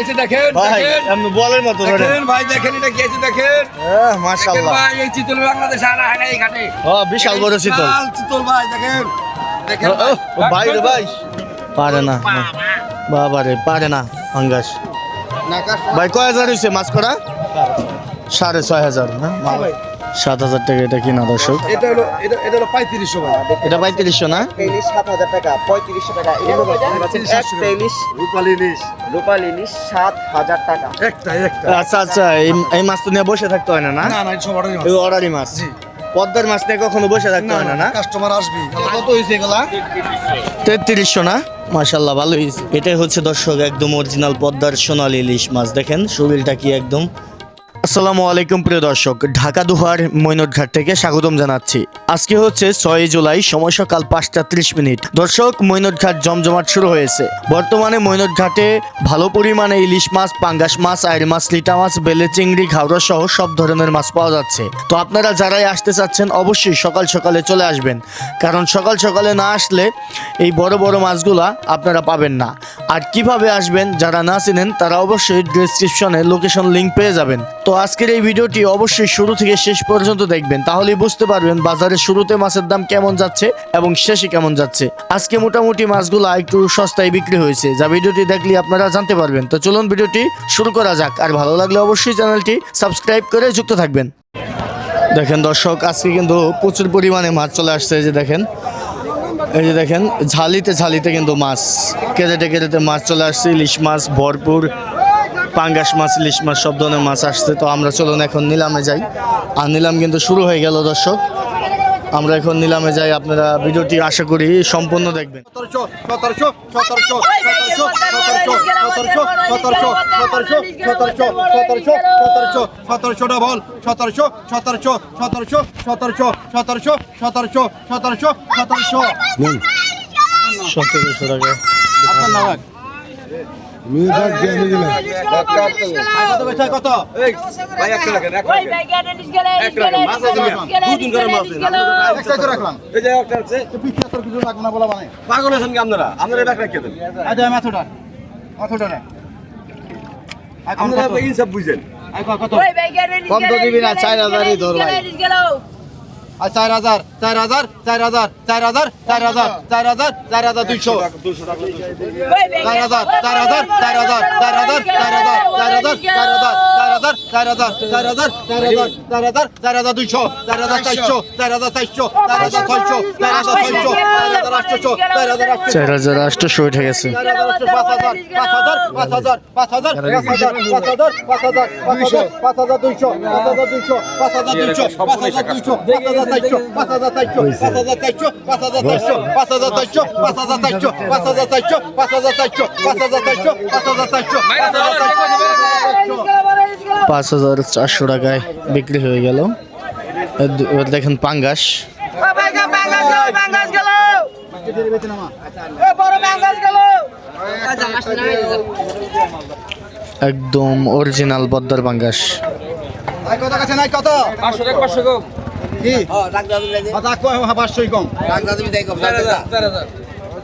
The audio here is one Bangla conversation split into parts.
আছে দেখেন ভাই আপনি বলের মতো দেখেন ভাই দেখেন এটা কি আছে দেখেন। আহ, মাশাআল্লাহ। ভাই এই চিতল বাংলাদেশ আর হয় না এই ঘাটে ও বিশাল বড় বিশাল চিতল। ভাই দেখেন। দেখেন ভাই। রে ভাই। পারে না। বাবা। রে পারে না হাঙ্গাস ভাই কয় হাজার হয়েছে মাছ করা? সাড়ে ছয় হাজার না? সাত হাজার টাকা এটা কিনা দর্শক? এটা হলো এটা এটা হলো পঁয়ত্রিশশো এটা পঁয়ত্রিশশো না? ইলিশ সাত হাজার টাকা পঁয়ত্রিশশো টাকা। একটা ইলিশ রূপালী ইলিশ। রূপাল ইলিশ সাত হাজার টাকা। একটা একটা। আচ্ছা আচ্ছা এই মাছ তো নিয়ে বসে থাকতে হয় না না? অর্ডারি মাছ। জি। পদ্মার মাছ নিয়ে কখনো বসে থাকতে হয় না না কাস্টমার আসবি কত হয়েছে এগুলা? তেত্রিশশো না? মাশাল্লাহ ভালো হয়েছে এটাই হচ্ছে দর্শক একদম অরিজিনাল পদ্মার সোনালী ইলিশ মাছ। দেখেন শরীরটা কি একদম আসসালামু আলাইকুম প্রিয় দর্শক, ঢাকা দুহার মৈনটঘাট থেকে স্বাগতম জানাচ্ছি। আজকে হচ্ছে ছয় জুলাই, সময় সকাল পাঁচটা ত্রিশ মিনিট। দর্শক মৈনটঘাট জমজমাট শুরু হয়েছে। বর্তমানে মৈনটঘাটে ভালো পরিমাণে ইলিশ মাছ, পাঙ্গাস মাছ আইর মাছ, লিটা মাছ, বেলে চিংড়ি ঘাওড়া সহ সব ধরনের মাছ পাওয়া যাচ্ছে। তো আপনারা যারাই আসতে চাচ্ছেন, অবশ্যই সকাল সকালে চলে আসবেন। কারণ সকাল সকালে না আসলে এই বড় বড় মাছগুলা আপনারা পাবেন না। আর কীভাবে আসবেন, যারা না চিনেন, তারা অবশ্যই ডেসক্রিপশনে লোকেশন লিংক পেয়ে যাবেন। তো আজকের এই ভিডিওটি অবশ্যই শুরু থেকে শেষ পর্যন্ত দেখবেন, তাহলেই বুঝতে পারবেন বাজারে শুরুতে মাছের দাম কেমন যাচ্ছে এবং শেষে কেমন যাচ্ছে। আজকে মোটামুটি মাছগুলো একটু সস্তায় বিক্রি হয়েছে, যা ভিডিওটি দেখলে আপনারা জানতে পারবেন। তো চলুন ভিডিওটি শুরু করা যাক, আর ভালো লাগলে অবশ্যই চ্যানেলটি সাবস্ক্রাইব করে যুক্ত থাকবেন। দেখেন দর্শক, আজকে কিন্তু প্রচুর পরিমাণে মাছ চলে আসছে যে দেখেন, এই যে দেখেন, ঝালিতে ঝালিতে কিন্তু মাছ কেটেতে কেটেতে মাছ চলে আসছে, ইলিশ মাছ ভরপুর। পাঙ্গাস মাছ ইলিশ মাছ সব ধরনের মাছ আসছে তো আমরা চলুন এখন নিলামে যাই আর নিলাম কিন্তু শুরু হয়ে গেল দর্শক আমরা এখন নিলামে যাই আপনারা ভিডিওটি আশা করি সম্পূর্ণ দেখবেন সতেরোশো সতেরোশো সতেরোশো সতেরোশো সতেরোশো সতেরোশো সতেরোশো সতেরোশো সতেরোশো সতেরোশো সতেরোশোটা বল সতেরোশো সতেরোশো সতেরোশো সতেরোশো সতেরোশো সতেরোশো সতেরোশো সতেরোশো সতেরোশো টাকা কত পাগল আছেন আপনারা? আপনারা ব্যাগ রাখিয়ে দেন। আপনারা ইনসাফ বুঝেন। কম তো দিবি না চার হাজারই ধরবেন চার হাজার চার হাজার চার হাজার চার হাজার চার হাজার চার হাজার চার হাজার দুইশো ওই ব্যাগের- চার হাজার চার হাজার চার হাজার চার হাজার চার হাজার চার হাজার চার হাজার চার হাজার চার হাজার চার হাজার চার হাজার চার হাজার চার হাজার দুইশো চার হাজার চারশো চার হাজার চারশো চার হাজার ছয়শো চার হাজার ছয়শো চার হাজার আটশো চার হাজার আটশো চার হাজার আটশোশো উঠে গেছে চার হাজার আটশো পাঁচ হাজার পাঁচ হাজার পাঁচ হাজার পাঁচ হাজার পাঁচ হাজার পাঁচ হাজার পাঁচ হাজার পাঁচ হাজার পাঁচ হাজার দুইশো পাঁচ হাজার দুইশো পাঁচ হাজার দুইশো পাঁচ হাজার দুইশো পাঁচ হাজার চারশো পাঁচ হাজার চারশো টাকায় বিক্রি হয়ে গেল দেখেন পাঙ্গাস একদম অরিজিনাল বদ্দার পাঙ্গাস কত কি? রাগ দাদু রাগ পাঁচশোই কম। রাগ দাদু কম চার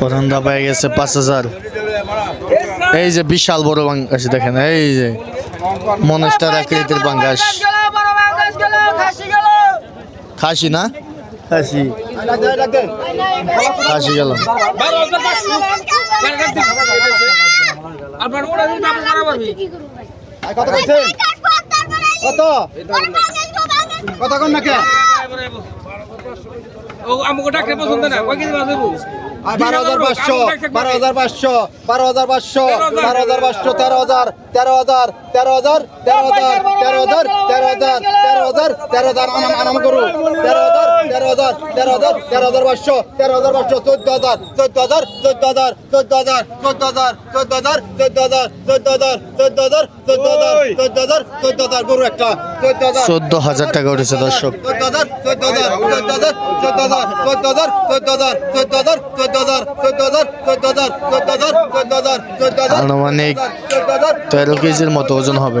প্রধান দাবায় গেছে পাঁচ হাজার। এই যে বিশাল বড় বাঙ্গাস দেখেন এই যে মনস্টার আকৃতির বাংলাস খাসি না? খাসি। খাসি আমাকে ডাকে পছন্দ না। কয় কেজি মাছ বারো হাজার পাঁচশো বারো হাজার পাঁচশো বারো হাজার পাঁচশো বারো হাজার পাঁচশো তেরো হাজার তেরো হাজার তেরো হাজার তেরো হাজার তেরো হাজার তেরো হাজার তেরো হাজার তেরো হাজার আনাম আনাম করু তেরো হাজার তেরো হাজার তেরো হাজার তেরো হাজার পাঁচশো তেরো হাজার পাঁচশো চোদ্দ হাজার চোদ্দ হাজার চোদ্দ হাজার চোদ্দ হাজার চোদ্দ হাজার চোদ্দ হাজার চোদ্দ হাজার চোদ্দ হাজার চোদ্দ হাজার চোদ্দ হাজার চোদ্দ হাজার চোদ্দ হাজার গরু একটা চোদ্দ হাজার চোদ্দ হাজার টাকা উঠেছে দর্শক চোদ্দ হাজার চোদ্দ হাজার চোদ্দ হাজার চোদ্দ হাজার চোদ্দ হাজার চোদ্দ হাজার চোদ্দ হাজার চোদ্দ হাজার চোদ্দ আনুমানিক তেরো কেজির মতো ওজন হবে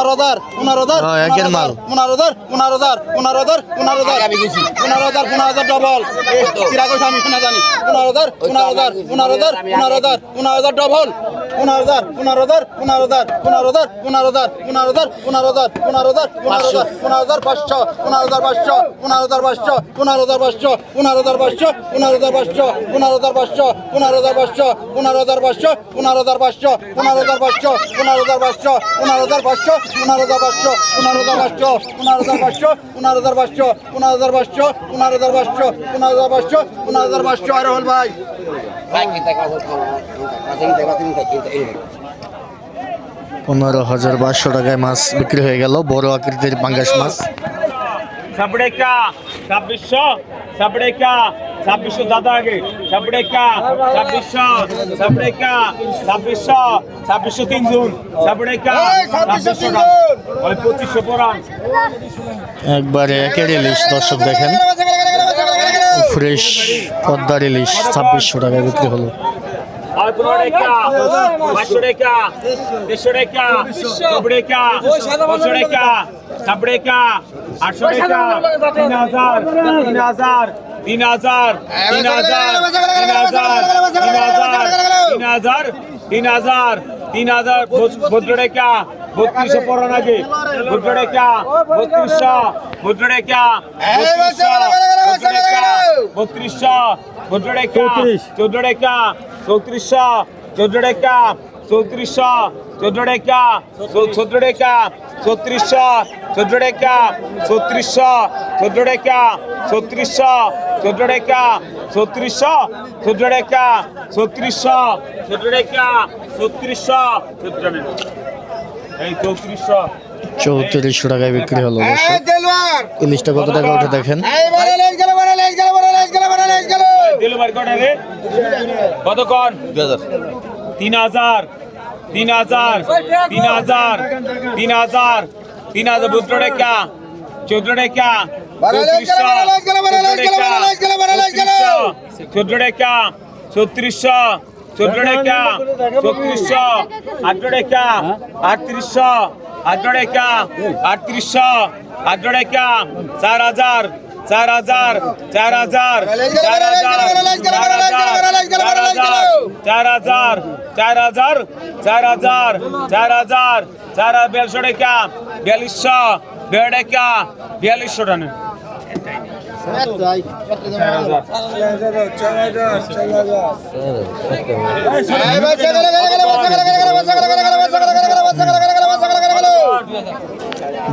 পুনরোদার পুনরোদার হ্যাঁ একের মাল পুনরোদার পুনরোদার পুনরোদার পুনরোদার পুনরোদার পুনরোদার ডবল কিরা কইছ আমি শোনা জানি পুনরোদার পুনরোদার পুনরোদার পুনরোদার পুনরোদার ডবল পনেরো হাজার পনেরো হাজার পনেরো হাজার পনেরো হাজার পনেরো হাজার পনেরো হাজার পনেরো হাজার পনেরো হাজার পনেরো হাজার পনেরো হাজার পাঁচশো পনেরো হাজার পাঁচশো পনেরো হাজার পাঁচশো পনেরো হাজার পাঁচশো পনেরো হাজার পাঁচশো পনেরো হাজার পাঁচশো পনেরো হাজার পাঁচশো পনেরো হাজার পাঁচশো পনেরো হাজার পাঁচশো পনেরো হাজার পাঁচশো পনেরো হাজার পাঁচশো পনেরো হাজার পাঁচশো পনেরো হাজার পাঁচশো পনেরো পাঁচশো পনেরো পাঁচশো পনেরো পাঁচশো পনেরো পাঁচশো পনেরো হাজার পাঁচশো পনেরো হাজার পাঁচশো পনেরো হাজার পাঁচশো পনেরো হাজার পাঁচশো আর হল ভাই পনেরো হাজার পাঁচশো টাকায় মাছ বিক্রি হয়ে গেল বড় আকৃতির পাঙ্গাস মাছ ছাব্বিশশো দাদা আগে ছাব্বিশশো ছাব্বিশশো ছাব্বিশশো ওই পঁচিশশো একবারে একের ইলিশ দর্শক দেখেন ফ্রেশ পদ্মার ইলিশ ছাব্বিশশো টাকায় বিক্রি হলো পনেরো টাকা পাঁচশো টাকা দেড়শো টাকা সাবড়েকা পাঁচশো টাকা সাবড়েকা আটশো টাকা তিন হাজার তিন হাজার তিন হাজার তিন হাজার তিন হাজার তিন হাজার তিন হাজার তিন হাজার তিন হাজার ভদ্র টাকা বত্রিশশো পড়ান আগে ভদ্র টাকা বত্রিশশো ভদ্র টাকা বত্রিশশো ভদ্র টাকা চৌদ্দ টাকা চৌত্রিশশো চৌদ্দ টাকা চৌত্রিশশো চৌদ্দ টাকা চৌদ্দ টাকা চৌত্রিশশো চৌদ্দ টাকা চৌত্রিশশো চৌদ্দ টাকা চৌত্রিশশো চৌদ্দ টাকা চৌত্রিশশো চৌদ্দ টাকা চৌত্রিশশো চৌদ্দ টাকা চৌত্রিশশো। চৌদ্দ এই চৌত্রিশশো। চৌত্রিশশো টাকায় বিক্রি হলো ইলিশটা কত টাকা উঠে দেখেন? দিল বার কটা রে। কত কন? তিন হাজার। তিন হাজার। তিন হাজার। তিন হাজার। তিন হাজার। বুদ্র রেখা চৌদ্র রেখা চৌদ্র রেখা ছত্রিশশো চৌদ্র রেখা ছত্রিশশো আদ্র রেখা আটত্রিশশো। আদ্র রেখা আটত্রিশশো। আদ্র রেখা চার হাজার। চার হাজার চার হাজার চার হাজার চার হাজার চার হাজার চার হাজার চার হাজার চার হাজার চার হাজার বিয়াল্লিশশো টাকা বিয়াল্লিশশো বিয়াল টাকা বিয়াল্লিশশো টাকা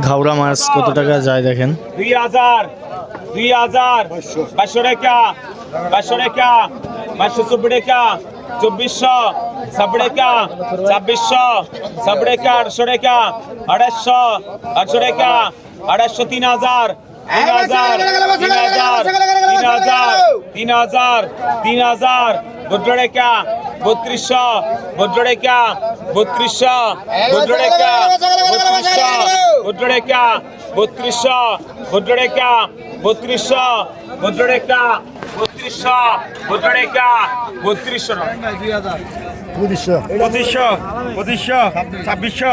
ঘাওড়া মাছ কত টাকা যায় দেখেন? দুই হাজার দুই হাজার বাইশশো টাকা, বাইশশো রেখা বাইশশো চব্বিশ রেখা চব্বিশশো টাকা, ছাব্বিশশো ছাব্বিশ টাকা, আটশো টাকা আড়াইশো আটশো টাকা আড়াইশো তিন হাজার তিন হাজার তিন হাজার তিন হাজার তিন হাজার তিন হাজার ভদ্ররেখা বত্রিশশো ভদ্ররেখা বত্রিশশো ভদ্ররেখা বত্রিশশো ভদ্ররেখা বত্রিশশো ভদ্ররেখা বত্রিশশো ভদ্ররেখা বত্রিশশো ভদ্ররেখা বত্রিশশো পঁচিশশো পঁচিশশো পঁচিশশো ছাব্বিশশো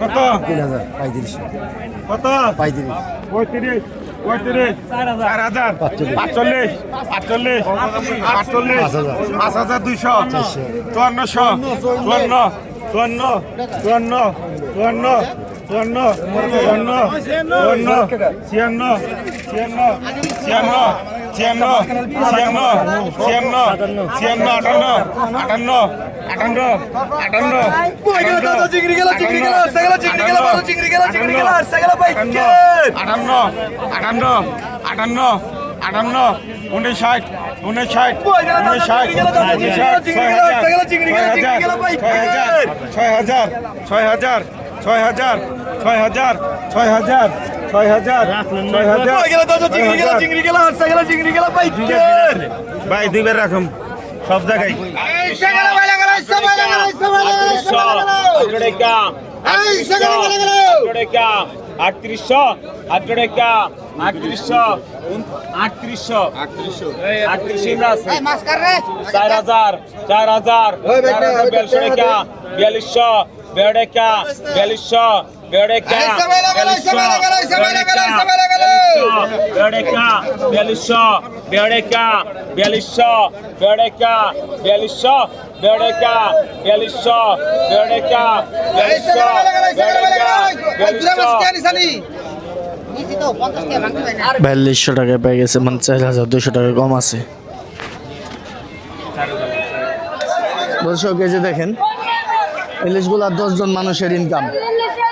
কত? কত? পঁয়ত্রিশ। পঁয়ত্রিশ চার হাজার। পাঁচচল্লিশ। আটচল্লিশ আটচল্লিশ পাঁচ হাজার। দুইশো। চুয়ান্নশো চুয়ান্ন চুয়ান্ন চুয়ান্ন চুয়ান্ন চুয়ান্ন চুয়ান্ন চুয়ান্ন ছিয়ান্ন ছিয়ান্ন ছিয়ান্ন ছিয়ান্ন ছিয়ান্ন ছিয়ান্ন ছিয়ান্ন আটান্ন আটান্ন আটান্ন আটান্ন আটান্ন আটান্ন আটান্ন আটান্ন উনিশ ষাট উনিশ ষাট উনিশ ষাট উনিশ ষাট ছয় হাজার ছয় হাজার ছয় হাজার ছয় হাজার ছয় হাজার ছয় হাজার ছয় হাজার ভাই দুইবার রাখুন সব জায়গায় আটত্রিশশো আটটা আটত্রিশশো আটত্রিশশো চার হাজার চার হাজার বিয়াল্লিশশো বিয়াল্লিশশো বিয়াল্লিশশো বেড়েকা বেড়েকা বিয়াল্লিশশো বেড়েকা বিয়াল্লিশশো বেড়েকা বিয়াল্লিশশো বেড়েকা বিয়াল্লিশশো বেড়েকা বিয়াল্লিশশো বেড়েকা বিয়াল্লিশশো বিয়াল্লিশশো টাকায় পেয়ে গেছে মানে চার হাজার দুশো টাকা কম আছে দর্শক এই যে দেখেন ইলিশগুলা দশজন মানুষের ইনকাম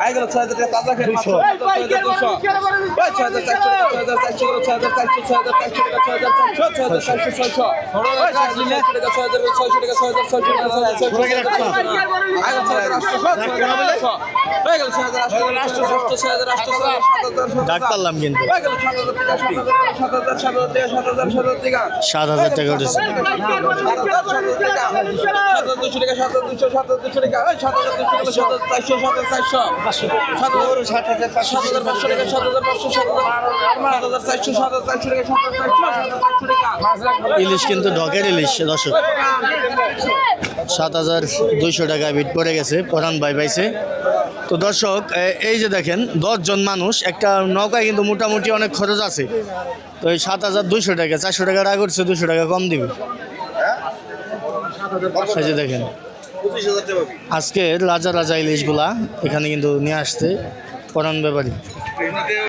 আই ছয় হাজার টাকা তাজা খেয়ে ছয় হাজার হাজার টাকা হাজার টাকা সাত হাজার টাকা উঠেছে সাত হাজার দুশো সাত হাজার দুশো টাকা সাত হাজার দুশো টাকা সাত হাজার চারশো সাত হাজার চারশো ইলিশ কিন্তু ঢকের ইলিশ, দর্শক। সাত হাজার দুইশো টাকা বিট পড়ে গেছে পরান ভাই পাইছে। তো দর্শক এই যে দেখেন, দশজন মানুষ, একটা নৌকায় কিন্তু মোটামুটি অনেক খরচ আছে। তো এই সাত হাজার দুইশো টাকা, চারশো টাকা টাকা করছে দুশো টাকা কম দিবে। এই যে দেখেন আজকে রাজা রাজা ইলিশগুলা এখানে কিন্তু নিয়ে আসতে পরান ব্যাপারী।